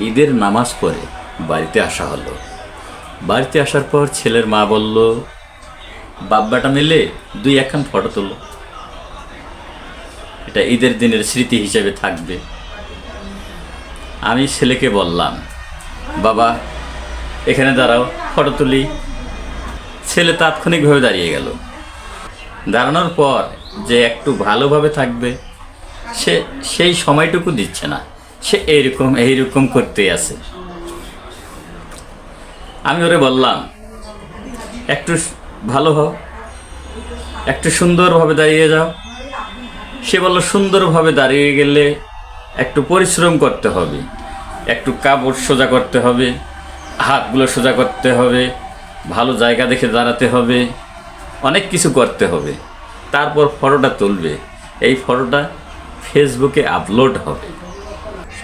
ঈদের নামাজ পড়ে বাড়িতে আসা হলো। বাড়িতে আসার পর ছেলের মা বলল বাব্বাটা মিলে দুই একখান ফটো তোলো। এটা ঈদের দিনের স্মৃতি হিসেবে থাকবে। আমি ছেলেকে বললাম, বাবা, এখানে দাঁড়াও, ফটো তুলি। ছেলে তাৎক্ষণিকভাবে দাঁড়িয়ে গেল। দাঁড়ানোর পর যে একটু ভালোভাবে থাকবে, সে সেই সময়টুকু দিচ্ছে না। সে এইরকম এইরকম করতে আছে। আমি ওরে বললাম, একটু ভালো হও, একটু সুন্দরভাবে দাঁড়িয়ে যাও। সে বলল, সুন্দরভাবে দাঁড়িয়ে গেলে একটু পরিশ্রম করতে হবে, একটু কাপড় সোজা করতে হবে, হাতগুলো সোজা করতে হবে, ভালো জায়গা দেখে দাঁড়াতে হবে, অনেক কিছু করতে হবে। তারপর ফটোটা তুলবে। এই ফটোটা ফেসবুকে আপলোড হবে।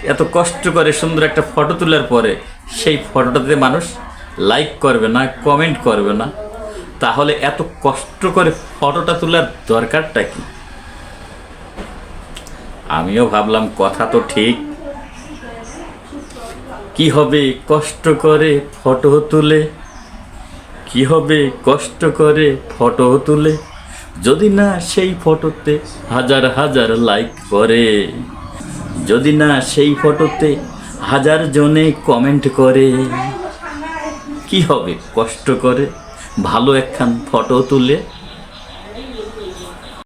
এত কষ্ট করে সুন্দর একটা ফটো তোলার পরে সেই ফটোটাতে মানুষ লাইক করবে না কমেন্ট করবে না। তাহলে এত কষ্ট করে ফটোটা তোলার দরকারটা কি? আমিও ভাবলাম, কথা তো ঠিক। কি হবে কষ্ট করে ফটো তুলে? কি হবে কষ্ট করে ফটো তুলে? যদি না সেই ফটোতে হাজার হাজার লাইক করে। যদি না সেই ফটোতে হাজার জনে কমেন্ট করে, কি হবে? কষ্ট করে ভালো একখান ফটো তুলে